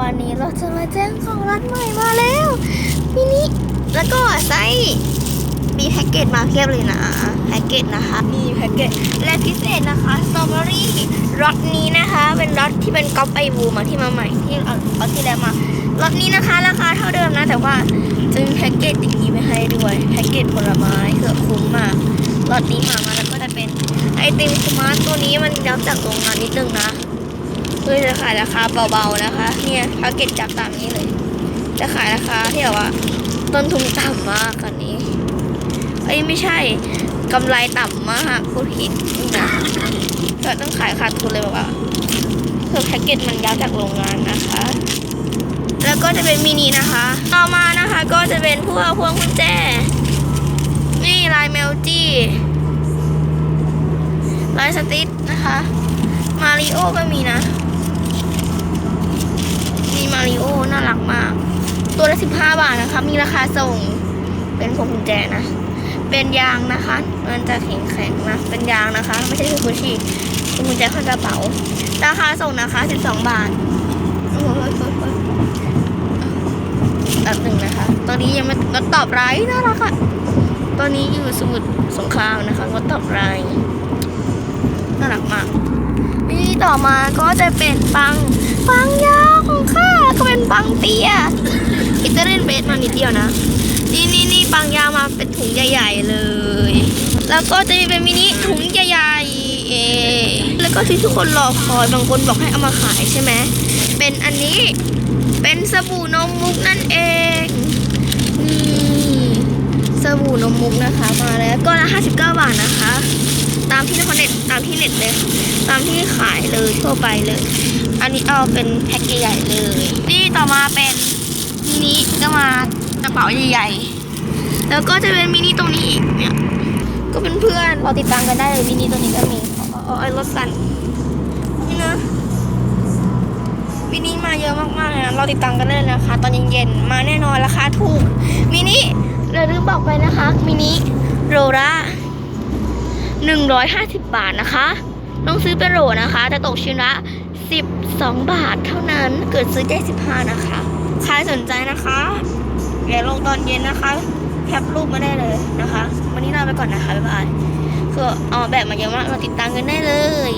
วันนี้เราจะมาแจ้งของรัฐใหม่มาแล้วมินิแล้วก็ไส้มีแพ็กเกจมาเพียบเลยนะแพ็กเกจนะคะมีแพ็กเกจและพิเศษนะคะสตรอเบอรี่รสนี้นะคะ เป็นรสที่เป็นก๊อปไอบูมาที่มาใหม่ที่เอาเอาที่แล้วมารสนี้นะคะราคาเท่าเดิมนะ แต่ว่าจะมีแพ็กเกจอย่างนี้มาให้ด้วยแพ็กเกจผลไม้คือคุ้มมากรสนี้มามาแล้วก็จะเป็นไอติมสมาร์ทตัวนี้มันยับจากโรงงานนิดนึงนะ เพื่อจะขายราคาเบาๆนะคะ เนี่ยแพ็กเกจจับตามนี้เลย จะขายราคาที่แบบว่า ต้นทุนต่ำมากกว่านี้เอ้ยไม่ใช่กำไรต่ำมากพูดผิดนี่นะก็ต้องขายขาดทุนเลยแบบว่าคือแพ็กเกจมันยับจากโรงงานนะคะ แล้วก็จะเป็นมินินะคะ ต่อมานะคะก็จะเป็นพวกพวงกุญแจ นี่ลายเมลจี้ลายสติ๊ดนะคะ มาริโอก็มีนะ มีมาริโอ น่า รักมาก ตัวละ15บาทนะคะ มีราคาส่ง เป็นพวงกุญแจนะ เป็นยางนะคะ มันจะแข็งแข็งๆนะ เป็นยางนะคะ ไม่ใช่คือกุชชี่พวงกุญแจข้างกระเป๋า ราคาส่งนะคะ12บาทโอ้โหแบบหนึ่งนะคะ ตอนนี้ยังไม่งดตอบไลน์น่ารักอะตอนนี้อยู่สมุทรสงครามนะคะงดตอบไลน์น่ารักมากนี่ต่อมาก็จะเป็นปังปังยาวของข้า เตี้ยอิตาเลียนเบสมานิดเดียวนะ นี่นี่นี่ปังยาวมาเป็นถุงใหญ่ ๆเลย แล้วก็จะมีเป็นมินิถุงใหญ่ๆเอแล้วก็ที่ทุกคนรอคอยบางคนบอกให้เอามาขายใช่ไหมเป็นอันนี้เป็นสบู่นมมุกนั่นเองนี่สบู่นมมุกนะคะมาแล้วก็ละ 59 บาทนะคะ ตามที่เขาเน็ตตามที่เน็ตเลย ตามที่ขายเลยทั่วไปเลย อันนี้เอาเป็นแพ็คใหญ่ๆเลย นี่ต่อมาเป็นมินิก็มากระเป๋าใหญ่ๆ แล้วก็จะเป็นมินิตรงนี้อีกเนี่ย ก็เป็นเพื่อนเราติดตามกันได้เลยมินิตัวนี้ก็มีอาเอไอ้รถสั่นนี่นะมินิมาเยอะมากๆเลยนะเราติดตามกันได้เลยนะคะ ตอนเย็นๆมาแน่นอนราคาถูกมินิเราลืมบอกไปนะคะมินิโรรา 150 บาทนะคะ ต้องซื้อเป็นโหลนะคะจะตกชิ้นละ 12 บาทเท่านั้น เกิดซื้อได้15 นะคะ ใครสนใจนะคะเดี๋ยวลงตอนเย็นนะคะ แคปรูปมาได้เลยนะคะ วันนี้ลาไปก่อนนะคะ บ๊ายบาย คือเอาแบบมาเยอะมากเราติดตามกันได้เลย